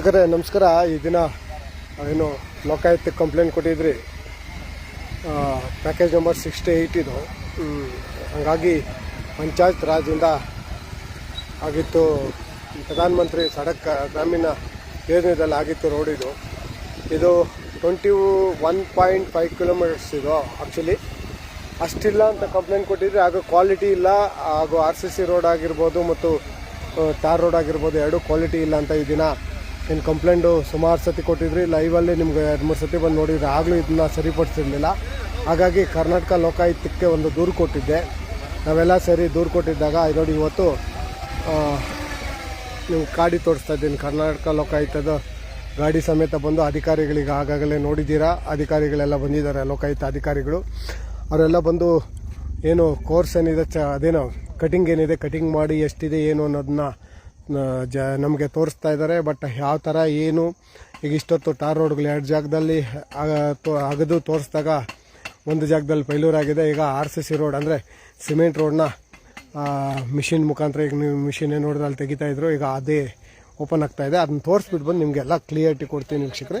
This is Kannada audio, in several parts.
ವೀಕ್ಷಕರೇ ನಮಸ್ಕಾರ. ಈ ದಿನ ಏನು ಲೋಕಾಯುಕ್ತ ಕಂಪ್ಲೇಂಟ್ ಕೊಟ್ಟಿದ್ರಿ. ಪ್ಯಾಕೇಜ್ ನಂಬರ್ ಸಿಕ್ಸ್ಟಿ ಏಯ್ಟ್ ಇದು. ಹಂಗಾಗಿ ಪಂಚಾಯತ್ ರಾಜಿಂದ ಆಗಿತ್ತು, ಪ್ರಧಾನಮಂತ್ರಿ ಸಡಕ್ ಗ್ರಾಮೀಣ ಯೋಜನೆದಲ್ಲಿ ಆಗಿತ್ತು ರೋಡ್ ಇದು. ಇದು twenty one point five kilometres ಇದು ಆ್ಯಕ್ಚುಲಿ ಅಷ್ಟಿಲ್ಲ ಅಂತ ಕಂಪ್ಲೇಂಟ್ ಕೊಟ್ಟಿದ್ರೆ. ಹಾಗೂ ಕ್ವಾಲಿಟಿ ಇಲ್ಲ, ಹಾಗೂ ಆರ್ ಸಿ ಸಿ ರೋಡ್ ಆಗಿರ್ಬೋದು ಮತ್ತು ಟಾರ್ ರೋಡ್ ಆಗಿರ್ಬೋದು, ಎರಡೂ ಕ್ವಾಲಿಟಿ ಇಲ್ಲ ಅಂತ ಈ ದಿನ ಏನು ಕಂಪ್ಲೇಂಟು ಸುಮಾರು ಸತಿ ಕೊಟ್ಟಿದ್ರಿ. ಲೈವಲ್ಲಿ ನಿಮ್ಗೆ ಎರಡು, ಮೂರು ಸತಿ ಬಂದು ನೋಡಿದ್ರೆ ಆಗಲೂ ಇದನ್ನ ಸರಿಪಡಿಸಿರಲಿಲ್ಲ. ಹಾಗಾಗಿ ಕರ್ನಾಟಕ ಲೋಕಾಯುಕ್ತಕ್ಕೆ ಒಂದು ದೂರು ಕೊಟ್ಟಿದ್ದೆ. ನಾವೆಲ್ಲ ಸರಿ ದೂರು ಕೊಟ್ಟಿದ್ದಾಗ ನೋಡಿ ಇವತ್ತು ನೀವು ಗಾಡಿ ತೋರಿಸ್ತಾ ಇದ್ದೀನಿ. ಕರ್ನಾಟಕ ಲೋಕಾಯುಕ್ತದ ಗಾಡಿ ಸಮೇತ ಬಂದು ಅಧಿಕಾರಿಗಳಿಗೆ ಆಗಾಗಲೇ ನೋಡಿದ್ದೀರಾ? ಅಧಿಕಾರಿಗಳೆಲ್ಲ ಬಂದಿದ್ದಾರೆ, ಲೋಕಾಯುಕ್ತ ಅಧಿಕಾರಿಗಳು. ಅವರೆಲ್ಲ ಬಂದು ಏನು ಕೋರ್ಸ್ ಏನಿದೆ, ಚ, ಅದೇನೋ, ಕಟಿಂಗ್ ಏನಿದೆ, ಕಟಿಂಗ್ ಮಾಡಿ ಎಷ್ಟಿದೆ, ಏನು ಅನ್ನೋದನ್ನ ಜ, ನಮಗೆ ತೋರಿಸ್ತಾ ಇದ್ದಾರೆ ಬಟ್ ಯಾವ ಥರ ಏನು, ಈಗ ಇಷ್ಟೊತ್ತು ಟಾರ್ ರೋಡ್ಗಳು ಎರಡು ಜಾಗದಲ್ಲಿ ಅಗದು ತೋರಿಸಿದಾಗ ಒಂದು ಜಾಗದಲ್ಲಿ ಫೈಲೂರಾಗಿದೆ ಈಗ ಆರ್ ಸಿ ಸಿ ರೋಡ್ ಅಂದರೆ ಸಿಮೆಂಟ್ ರೋಡ್ನ ಮಿಷಿನ್ ಮುಖಾಂತರ ಈಗ ನೀವು ಮಿಷಿನ್ ನೋಡಿದ್ರೆ ಅಲ್ಲಿ ತೆಗಿತಾಯಿದ್ರು ಈಗ ಅದೇ ಓಪನ್ ಆಗ್ತಾ ಇದೆ. ಅದನ್ನ ತೋರಿಸ್ಬಿಟ್ಟು ಬಂದು ನಿಮಗೆಲ್ಲ ಕ್ಲಿಯರಿಟಿ ಕೊಡ್ತೀನಿ ವೀಕ್ಷಕರೇ.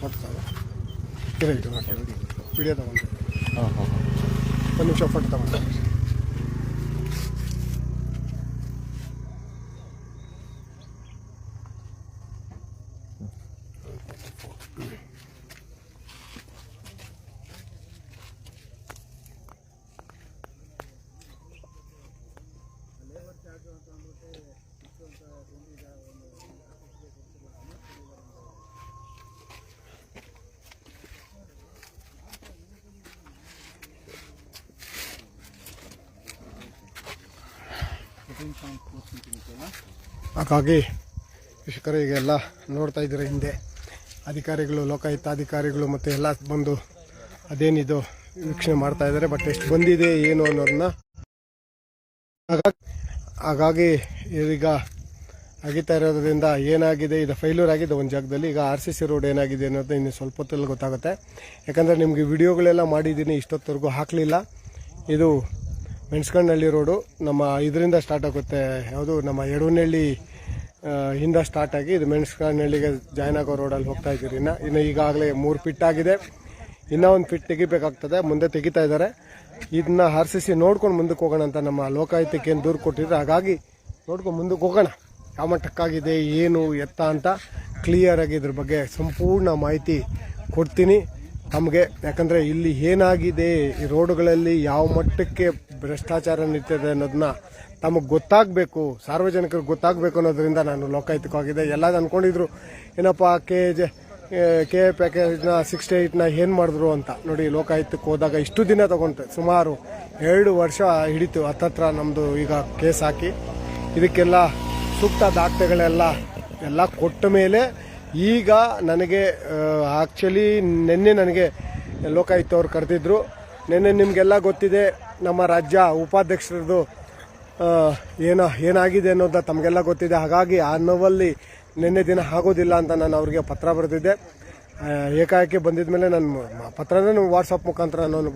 ಪೂರ ವಿಡಿಯೋ ತಗೊಂಡು. ಹಾಂ ಹಾಂ. ಒಂದು ನಿಮಿಷ ಫೋಟೋ ತಗೊಂಡು. ಹಾಗಾಗಿ ಶಿಕ್ಷಕರು ಈಗ ಎಲ್ಲ ನೋಡ್ತಾ ಇದ್ದಾರೆ ಹಿಂದೆ. ಅಧಿಕಾರಿಗಳು, ಲೋಕಾಯುಕ್ತ ಅಧಿಕಾರಿಗಳು ಮತ್ತು ಎಲ್ಲ ಬಂದು ಅದೇನಿದು ವೀಕ್ಷಣೆ ಮಾಡ್ತಾ ಇದ್ದಾರೆ ಬಟ್ ಎಷ್ಟು ಬಂದಿದೆ, ಏನು ಅನ್ನೋದನ್ನ ಹಾಗಾಗಿ ಹಾಗಾಗಿ ಈಗ ಆಗಿತಾ ಇರೋದ್ರಿಂದ ಏನಾಗಿದೆ, ಇದು ಫೈಲೂರ್ ಆಗಿದೆ ಒಂದು ಜಾಗದಲ್ಲಿ. ಈಗ ಆರ್ ಸಿ ಸಿ ರೋಡ್ ಏನಾಗಿದೆ ಅನ್ನೋದು ಇನ್ನು ಸ್ವಲ್ಪ ಹೊತ್ತಲ್ಲಿ ಗೊತ್ತಾಗುತ್ತೆ. ಯಾಕಂದರೆ ನಿಮಗೆ ವಿಡಿಯೋಗಳೆಲ್ಲ ಮಾಡಿದ್ದೀನಿ, ಇಷ್ಟೊತ್ತವರೆಗೂ ಹಾಕಲಿಲ್ಲ. ಇದು ಮೆಣಸ್ಕಣ್ಣಹಳ್ಳಿ ರೋಡು ನಮ್ಮ ಇದರಿಂದ ಸ್ಟಾರ್ಟ್ ಆಗುತ್ತೆ. ಯಾವುದು ನಮ್ಮ ಯಡವನಹಳ್ಳಿ ಹಿಂದ ಸ್ಟಾರ್ಟ್ ಆಗಿ ಇದು ಮೆಣಸ್ಕಣ್ಣಹಳ್ಳಿಗೆ ಜಾಯ್ನ್ ಆಗೋ ರೋಡಲ್ಲಿ ಹೋಗ್ತಾ ಇದ್ದೀರಿ. ಇನ್ನು ಇನ್ನು ಈಗಾಗಲೇ ಮೂರು ಫಿಟ್ ಆಗಿದೆ. ಇನ್ನೂ ಒಂದು ಫಿಟ್ ತೆಗಿಬೇಕಾಗ್ತದೆ. ಮುಂದೆ ತೆಗಿತಾ ಇದ್ದಾರೆ. ಇದನ್ನ ಆರ್ ಸಿ ಸಿ ನೋಡ್ಕೊಂಡು ಮುಂದಕ್ಕೆ ಹೋಗೋಣ ಅಂತ ನಮ್ಮ ಲೋಕಾಯುಕ್ತಕ್ಕೆ ಏನು ದೂರು ಕೊಟ್ಟಿದ್ರು ಹಾಗಾಗಿ ನೋಡ್ಕೊಂಡು ಮುಂದಕ್ಕೆ ಹೋಗೋಣ. ಯಾವ ಮಟ್ಟಕ್ಕಾಗಿದೆ, ಏನು, ಎತ್ತ ಅಂತ ಕ್ಲಿಯರ್ ಆಗಿ ಇದ್ರ ಬಗ್ಗೆ ಸಂಪೂರ್ಣ ಮಾಹಿತಿ ಕೊಡ್ತೀನಿ. ತಮಗೆ ಯಾಕಂದರೆ ಇಲ್ಲಿ ಏನಾಗಿದೆ, ಈ ರೋಡ್ಗಳಲ್ಲಿ ಯಾವ ಮಟ್ಟಕ್ಕೆ ಭ್ರಷ್ಟಾಚಾರ ನಿಂತಿದೆ ಅನ್ನೋದನ್ನ ತಮಗೆ ಗೊತ್ತಾಗಬೇಕು, ಸಾರ್ವಜನಿಕರಿಗೆ ಗೊತ್ತಾಗಬೇಕು ಅನ್ನೋದ್ರಿಂದ ನಾನು ಲೋಕಾಯುತಕ್ಕಾಗಿದೆ ಎಲ್ಲ ಅಂದ್ಕೊಂಡಿದ್ರು ಏನಪ್ಪ, ಕೆ ಜೆ ಕೆ ಪ್ಯಾಕೇಜ್ನ ಸಿಕ್ಸ್ಟಿ ಏಯ್ಟ್ನ ಏನು ಮಾಡಿದ್ರು ಅಂತ. ನೋಡಿ, ಲೋಕಾಯುಕ್ತಕ್ಕೆ ಹೋದಾಗ ಇಷ್ಟು ದಿನ ತಗೊಂತೆ ಸುಮಾರು ಎರಡು ವರ್ಷ ಹಿಡಿತು ಹತ್ತತ್ರ ನಮ್ಮದು ಈಗ ಕೇಸ್ ಹಾಕಿ. ಇದಕ್ಕೆಲ್ಲ ಸೂಕ್ತ ದಾಖಲೆಗಳೆಲ್ಲ ಎಲ್ಲ ಕೊಟ್ಟ ಮೇಲೆ ಈಗ ನನಗೆ ಆ್ಯಕ್ಚುಲಿ ನಿನ್ನೆ ನನಗೆ ಲೋಕಾಯುಕ್ತ ಅವ್ರು ಕರೆದಿದ್ರು. ನಿನ್ನೆ ನಿಮಗೆಲ್ಲ ಗೊತ್ತಿದೆ, ನಮ್ಮ ರಾಜ್ಯ ಉಪಾಧ್ಯಕ್ಷರದ್ದು ಏನ ಏನೋ, ಏನಾಗಿದೆ ಅನ್ನೋದು ತಮಗೆಲ್ಲ ಗೊತ್ತಿದೆ. ಹಾಗಾಗಿ ಆ ನೋವಲ್ಲಿ ನಿನ್ನೆ ದಿನ ಆಗೋದಿಲ್ಲ ಅಂತ ನಾನು ಅವ್ರಿಗೆ ಪತ್ರ ಬರೆದಿದ್ದೆ. ಏಕಾಏಕಿ ಬಂದಿದ ಮೇಲೆ ನಾನು ಪತ್ರನೇ ನಾನು ವಾಟ್ಸಪ್ ಮುಖಾಂತರ ನಾನು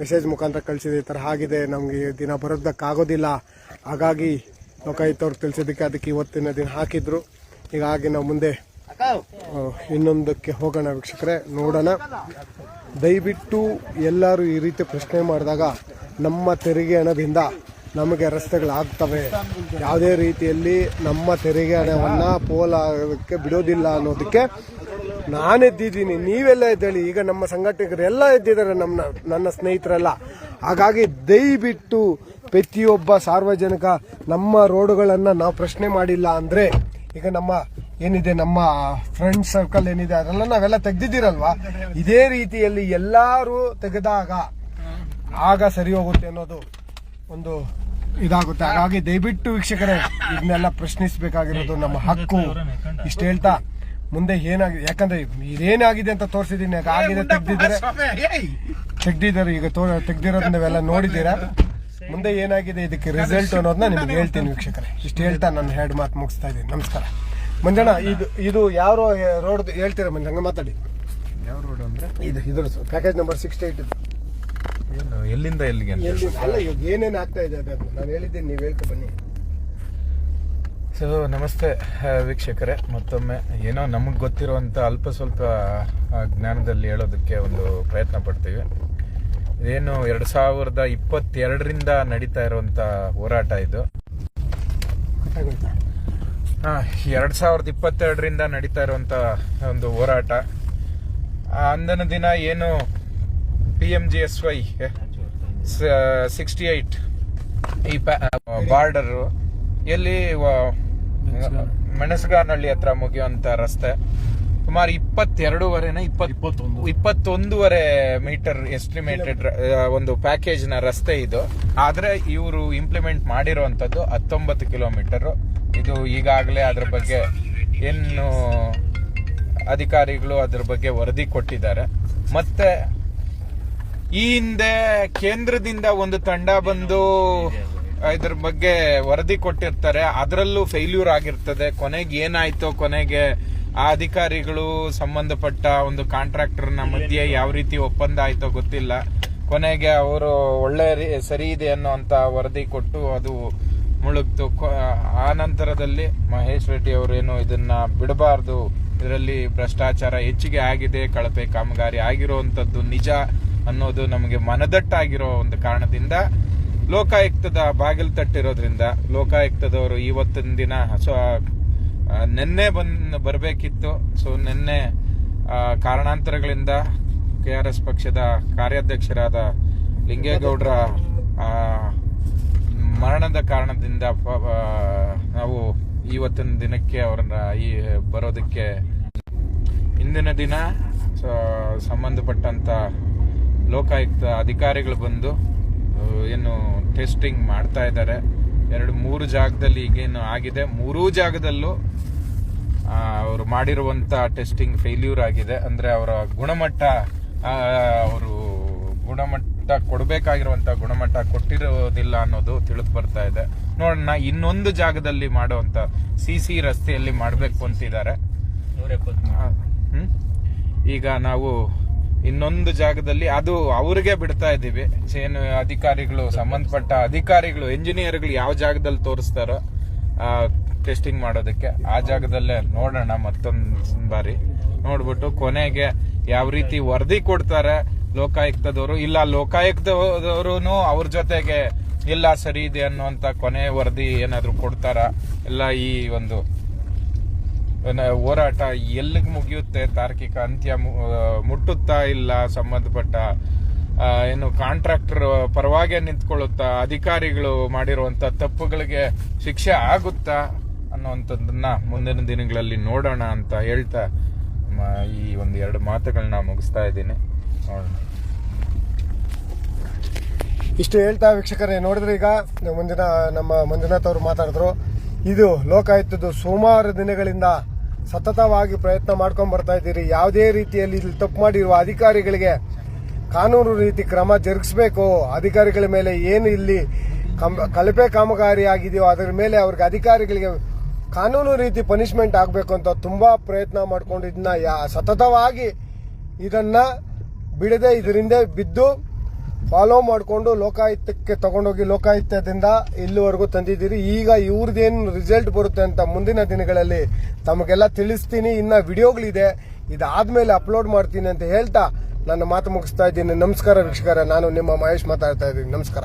ಮೆಸೇಜ್ ಮುಖಾಂತರ ಕಳಿಸಿದೆ. ಈ ಥರ ಆಗಿದೆ, ನಮಗೆ ದಿನ ಬರೋದಕ್ಕಾಗೋದಿಲ್ಲ. ಹಾಗಾಗಿ ಲೋಕಾಯುಕ್ತ ಅವ್ರು ತಿಳಿಸಿದ್ದಕ್ಕೆ ಅದಕ್ಕೆ ಇವತ್ತಿನ ದಿನ ಹಾಕಿದ್ರು. ಹೀಗಾಗಿ ನಾವು ಮುಂದೆ ಇನ್ನೊಂದಕ್ಕೆ ಹೋಗೋಣ ವೀಕ್ಷಕರೇ, ನೋಡೋಣ. ದಯವಿಟ್ಟು ಎಲ್ಲರೂ ಈ ರೀತಿ ಪ್ರಶ್ನೆ ಮಾಡಿದಾಗ ನಮ್ಮ ತೆರಿಗೆ ಹಣದಿಂದ ನಮಗೆ ರಸ್ತೆಗಳಾಗ್ತವೆ. ಯಾವುದೇ ರೀತಿಯಲ್ಲಿ ನಮ್ಮ ತೆರಿಗೆ ಹಣವನ್ನು ಪೋಲಾಗೋದಕ್ಕೆ ಬಿಡೋದಿಲ್ಲ ಅನ್ನೋದಕ್ಕೆ ನಾನು ಎದ್ದಿದ್ದೀನಿ ನೀವೆಲ್ಲ ಎದ್ದೇಳಿ ಈಗ ನಮ್ಮ ಸಂಘಟಕರೆಲ್ಲ ಎದ್ದಿದ್ದಾರೆ ನಮ್ಮ, ನನ್ನ ಸ್ನೇಹಿತರೆಲ್ಲ. ಹಾಗಾಗಿ ದಯವಿಟ್ಟು ಪ್ರತಿಯೊಬ್ಬ ಸಾರ್ವಜನಿಕ ನಮ್ಮ ರೋಡುಗಳನ್ನು ನಾವು ಪ್ರಶ್ನೆ ಮಾಡಿಲ್ಲ ಅಂದರೆ, ಈಗ ನಮ್ಮ ಏನಿದೆ, ನಮ್ಮ ಫ್ರೆಂಡ್ ಸರ್ಕಲ್ ಏನಿದೆ, ಅದೆಲ್ಲ ನಾವೆಲ್ಲ ತೆಗ್ದಿದ್ದೀರಲ್ವಾ? ಇದೇ ರೀತಿಯಲ್ಲಿ ಎಲ್ಲರೂ ತೆಗೆದಾಗ ಆಗ ಸರಿ ಹೋಗುತ್ತೆ ಅನ್ನೋದು ಒಂದು ಇದಾಗುತ್ತೆ. ಹಾಗಾಗಿ ದಯವಿಟ್ಟು ವೀಕ್ಷಕರೇ, ಇದನ್ನೆಲ್ಲ ಪ್ರಶ್ನಿಸಬೇಕಾಗಿರೋದು ನಮ್ಮ ಹಕ್ಕು. ಇಷ್ಟು ಹೇಳ್ತಾ, ಮುಂದೆ ಏನಾಗಿದೆ ಯಾಕಂದ್ರೆ ಇದೇನಾಗಿದೆ ಅಂತ ತೋರಿಸಿದೀನಿ ಆಗಿದೆ, ತೆಗ್ದಿದ್ದಾರೆ ತೆಗ್ದಿದ್ದಾರೆ, ಈಗ ತೋ ತೆಗ್ದಿರೋದನ್ನ ನೀವೆಲ್ಲ ನೋಡಿದ್ದೀರಾ? ಮುಂದೆ ಏನಾಗಿದೆ, ಇದಕ್ಕೆ ರಿಸಲ್ಟ್ ಅನ್ನೋದನ್ನ ನಿಮ್ಗೆ ಹೇಳ್ತೀನಿ ವೀಕ್ಷಕರೇ. ಇಷ್ಟು ಹೇಳ್ತಾ, ನಾನು ಎರಡು ಮಾತು ಮುಗಿಸ್ತಾ ಇದ್ದೀನಿ. ನಮಸ್ಕಾರ. ಮಂಜಣ್ಣ ಇದು ಇದು ಯಾವ ರೋಡ್ ಹೇಳ್ತೀರಾ ಮಂಜಣ್ಣ ಮಾತಾಡಿ. ಯಾವ ರೋಡ್ ಅಂದ್ರೆ? ಇದು ಇದ್ರ ಪ್ಯಾಕೇಜ್ ನಂಬರ್ ಸಿಕ್ಸ್ಟಿ ಏಟ್ ಏನು ಎಲ್ಲಿಂದ ಎಲ್ಲಿಗೆ ಅಂತ ಎಲ್ಲಿ ಅಲ್ಲ ಇವಾಗ ಏನೇನು ಆಗ್ತಾ ಇದೆ ಅದನ್ನು ನಾನು ಹೇಳಿದ್ದೀನಿ ನೀವು ಹೇಳ್ಕೊ ಬನ್ನಿ. ಸೊ ನಮಸ್ತೆ ಆ, ವೀಕ್ಷಕರೇ. ಮತ್ತೊಮ್ಮೆ ಏನೋ ನಮಗೆ ಗೊತ್ತಿರುವಂಥ ಅಲ್ಪ ಸ್ವಲ್ಪ ಆ, ಜ್ಞಾನದಲ್ಲಿ ಹೇಳೋದಕ್ಕೆ ಒಂದು ಪ್ರಯತ್ನ ಪಡ್ತೀವಿ. ಇದೇನು ಎರಡು ಸಾವಿರದ ಇಪ್ಪತ್ತೆರಡರಿಂದ ನಡೀತಾ ಇರುವಂಥ ಹೋರಾಟ ಇದು. ಗೊತ್ತಾಗೋಯ್ತಾ ಎರಡ್ ಸಾವಿರದ ಇಪ್ಪತ್ತೆರಡರಿಂದ ನಡೀತಾ ಇರುವಂಥ ಒಂದು ಹೋರಾಟ. ಅಂದನ ದಿನ ಏನು P M G S Y sixty eight ಈ ಬಾರ್ಡರು ಎಲ್ಲಿ ಮೆಣಸಗಾನಹಳ್ಳಿ ಹತ್ರ ಮುಗಿಯುವಂಥ ರಸ್ತೆ. ಸುಮಾರು ಇಪ್ಪತ್ತೆರಡೂವರೆನ ಇಪ್ಪತ್ತೊಂದು. ಇಪ್ಪತ್ತೊಂದುವರೆ ಮೀಟರ್ ಎಸ್ಟಿಮೇಟೆಡ್ ಒಂದು ಪ್ಯಾಕೇಜ್ನ ರಸ್ತೆ ಇದು. ಆದರೆ ಇವರು ಇಂಪ್ಲಿಮೆಂಟ್ ಮಾಡಿರೋವಂಥದ್ದು ಹತ್ತೊಂಬತ್ತು ಕಿಲೋಮೀಟರ್ ಇದು ಈಗಾಗಲೇ ಅದರ ಬಗ್ಗೆ ಏನು ಅಧಿಕಾರಿಗಳು ಅದರ ಬಗ್ಗೆ ವರದಿ ಕೊಟ್ಟಿದ್ದಾರೆ. ಮತ್ತೆ ಈ ಹಿಂದೆ ಕೇಂದ್ರದಿಂದ ಒಂದು ತಂಡ ಬಂದು ಇದ್ರ ಬಗ್ಗೆ ವರದಿ ಕೊಟ್ಟಿರ್ತಾರೆ. ಅದರಲ್ಲೂ ಫೇಲ್ಯೂರ್ ಆಗಿರ್ತದೆ. ಕೊನೆಗೆ ಏನಾಯ್ತೋ ಕೊನೆಗೆ ಆ ಅಧಿಕಾರಿಗಳು ಸಂಬಂಧಪಟ್ಟ ಒಂದು ಕಾಂಟ್ರಾಕ್ಟರ್ನ ಮಧ್ಯೆ ಯಾವ ರೀತಿ ಒಪ್ಪಂದ ಆಯ್ತೋ ಗೊತ್ತಿಲ್ಲ. ಕೊನೆಗೆ ಅವರು ಒಳ್ಳೆ ಸರಿ ಇದೆ ಅನ್ನೋ ಅಂತ ವರದಿ ಕೊಟ್ಟು ಅದು ಮುಳುಗ್ತು ಆ ನಂತರದಲ್ಲಿ ಮಹೇಶ್ ರೆಡ್ಡಿ ಅವರೇನು ಇದನ್ನ ಬಿಡಬಾರ್ದು. ಇದರಲ್ಲಿ ಭ್ರಷ್ಟಾಚಾರ ಹೆಚ್ಚಿಗೆ ಆಗಿದೆ, ಕಳಪೆ ಕಾಮಗಾರಿ ಆಗಿರುವಂತದ್ದು ನಿಜ ಅನ್ನೋದು ನಮಗೆ ಮನದಟ್ಟಾಗಿರೋ ಒಂದು ಕಾರಣದಿಂದ ಲೋಕಾಯುಕ್ತದ ಬಾಗಿಲು ತಟ್ಟಿರೋದ್ರಿಂದ ಲೋಕಾಯುಕ್ತದವರು ಇವತ್ತಿನ ದಿನ ಸೊ ನಿನ್ನೆ ಬಂದು ಬರಬೇಕಿತ್ತು. ಸೊ, ನಿನ್ನೆ ಕಾರಣಾಂತರಗಳಿಂದ ಕೆ ಆರ್ ಎಸ್ ಪಕ್ಷದ ಕಾರ್ಯಾಧ್ಯಕ್ಷರಾದ ಲಿಂಗೇಗೌಡರ ಮರಣದ ಕಾರಣದಿಂದ ನಾವು ಇವತ್ತಿನ ದಿನಕ್ಕೆ ಅವರನ್ನ ಈ ಬರೋದಕ್ಕೆ ಇಂದಿನ ದಿನ ಸಂಬಂಧಪಟ್ಟಂತ ಲೋಕಾಯುಕ್ತ ಅಧಿಕಾರಿಗಳು ಬಂದು ಏನು ಟೆಸ್ಟಿಂಗ್ ಮಾಡ್ತಾ ಇದ್ದಾರೆ. ಎರಡು, ಮೂರು ಜಾಗದಲ್ಲಿ ಈಗೇನು ಆಗಿದೆ, ಮೂರೂ ಜಾಗದಲ್ಲೂ ಅವರು ಮಾಡಿರುವಂತ ಟೆಸ್ಟಿಂಗ್ ಫೇಲ್ಯೂರ್ ಆಗಿದೆ. ಅಂದ್ರೆ ಅವರ ಗುಣಮಟ್ಟ ಅವರು ಗುಣಮಟ್ಟ ಕೊಡಬೇಕಾಗಿರುವಂತ ಗುಣಮಟ್ಟ ಕೊಟ್ಟಿರೋದಿಲ್ಲ ಅನ್ನೋದು ತಿಳಿದು ಬರ್ತಾ ಇದೆ. ನೋಡೋಣ ಇನ್ನೊಂದು ಜಾಗದಲ್ಲಿ ಮಾಡುವಂತ ಸಿ ಸಿ ರಸ್ತೆಯಲ್ಲಿ ಮಾಡಬೇಕು ಅಂತಿದ್ದಾರೆ. ಈಗ ನಾವು ಇನ್ನೊಂದು ಜಾಗದಲ್ಲಿ ಅದು ಅವ್ರಿಗೆ ಬಿಡ್ತಾ ಇದ್ದೀವಿ. ಏನು ಅಧಿಕಾರಿಗಳು ಸಂಬಂಧಪಟ್ಟ ಅಧಿಕಾರಿಗಳು ಎಂಜಿನಿಯರ್ಗಳು ಯಾವ ಜಾಗದಲ್ಲಿ ತೋರಿಸ್ತಾರೋ ಟೆಸ್ಟಿಂಗ್ ಮಾಡೋದಕ್ಕೆ ಆ ಜಾಗದಲ್ಲೇ ನೋಡೋಣ ಮತ್ತೊಂದು ಬಾರಿ. ನೋಡ್ಬಿಟ್ಟು ಕೊನೆಗೆ ಯಾವ ರೀತಿ ವರದಿ ಕೊಡ್ತಾರೆ ಲೋಕಾಯುಕ್ತದವರು ಇಲ್ಲ ಲೋಕಾಯುಕ್ತದವರು ಅವ್ರ ಜೊತೆಗೆ ಇಲ್ಲ, ಸರಿ ಇದೆ ಅನ್ನುವಂತ ಕೊನೆ ವರದಿ ಏನಾದ್ರು ಕೊಡ್ತಾರ? ಎಲ್ಲ ಈ ಒಂದು ಹೋರಾಟ ಎಲ್ಲಿಗೆ ಮುಗಿಯುತ್ತೆ? ತಾರ್ಕಿಕ ಅಂತ್ಯ ಮುಟ್ಟುತ್ತಾ ಇಲ್ಲ, ಸಂಬಂಧಪಟ್ಟ ಏನು ಕಾಂಟ್ರಾಕ್ಟರ್ ಪರವಾಗಿ ನಿಂತ್ಕೊಳ್ಳುತ್ತಾ, ಅಧಿಕಾರಿಗಳು ಮಾಡಿರುವಂತ ತಪ್ಪುಗಳಿಗೆ ಶಿಕ್ಷೆ ಆಗುತ್ತಾ ಅನ್ನುವಂಥದ್ದನ್ನ ಮುಂದಿನ ದಿನಗಳಲ್ಲಿ ನೋಡೋಣ ಅಂತ ಹೇಳ್ತಾ ಈ ಒಂದು ಎರಡು ಮಾತುಗಳನ್ನ ಮುಗಿಸ್ತಾ ಇದ್ದೀನಿ. ಇಷ್ಟು ಹೇಳ್ತಾ ವೀಕ್ಷಕರೇ, ನೋಡಿದ್ರೆ ಈಗ ಮುಂದಿನ ನಮ್ಮ ಮಂಜುನಾಥ್ ಅವರು ಮಾತಾಡಿದ್ರು, ಇದು ಲೋಕಾಯುಕ್ತದ್ದು ಸುಮಾರು ದಿನಗಳಿಂದ ಸತತವಾಗಿ ಪ್ರಯತ್ನ ಮಾಡ್ಕೊಂಡು ಬರ್ತಾ ಇದ್ದೀರಿ. ಯಾವುದೇ ರೀತಿಯಲ್ಲಿ ಇಲ್ಲಿ ತಪ್ಪು ಮಾಡಿರುವ ಅಧಿಕಾರಿಗಳಿಗೆ ಕಾನೂನು ರೀತಿ ಕ್ರಮ ಜರುಗಿಸಬೇಕು. ಅಧಿಕಾರಿಗಳ ಮೇಲೆ ಏನು ಇಲ್ಲಿ ಕಳಪೆ ಕಾಮಗಾರಿ ಆಗಿದೆಯೋ ಅದರ ಮೇಲೆ ಅವ್ರಿಗೆ ಅಧಿಕಾರಿಗಳಿಗೆ ಕಾನೂನು ರೀತಿ ಪನಿಷ್ಮೆಂಟ್ ಆಗಬೇಕು ಅಂತ ತುಂಬಾ ಪ್ರಯತ್ನ ಮಾಡಿಕೊಂಡು ಇದನ್ನ ಯಾ- ಸತತವಾಗಿ ಇದನ್ನ ಬಿಡದೆ ಇದರಿಂದ ಬಿದ್ದು ಫಾಲೋ ಮಾಡಿಕೊಂಡು ಲೋಕಾಯುಕ್ತಕ್ಕೆ ತಗೊಂಡೋಗಿ ಲೋಕಾಯುಕ್ತದಿಂದ ಇಲ್ಲಿವರೆಗೂ ತಂದಿದ್ದೀರಿ. ಈಗ ಇವ್ರದ್ದೇನು ರಿಸಲ್ಟ್ ಬರುತ್ತೆ ಅಂತ ಮುಂದಿನ ದಿನಗಳಲ್ಲಿ ತಮಗೆಲ್ಲ ತಿಳಿಸ್ತೀನಿ. ಇನ್ನು ವಿಡಿಯೋಗಳಿದೆ. ಇದಾದ್ಮೇಲೆ ಅಪ್ಲೋಡ್ ಮಾಡ್ತೀನಿ ಅಂತ ಹೇಳ್ತಾ ನನ್ನ ಮಾತು ಮುಗಿಸ್ತಾ ಇದ್ದೀನಿ. ನಮಸ್ಕಾರ ವೀಕ್ಷಕರ, ನಾನು ನಿಮ್ಮ ಮಹೇಶ್ ಮಾತಾಡ್ತಾ ಇದ್ದೀನಿ. ನಮಸ್ಕಾರ.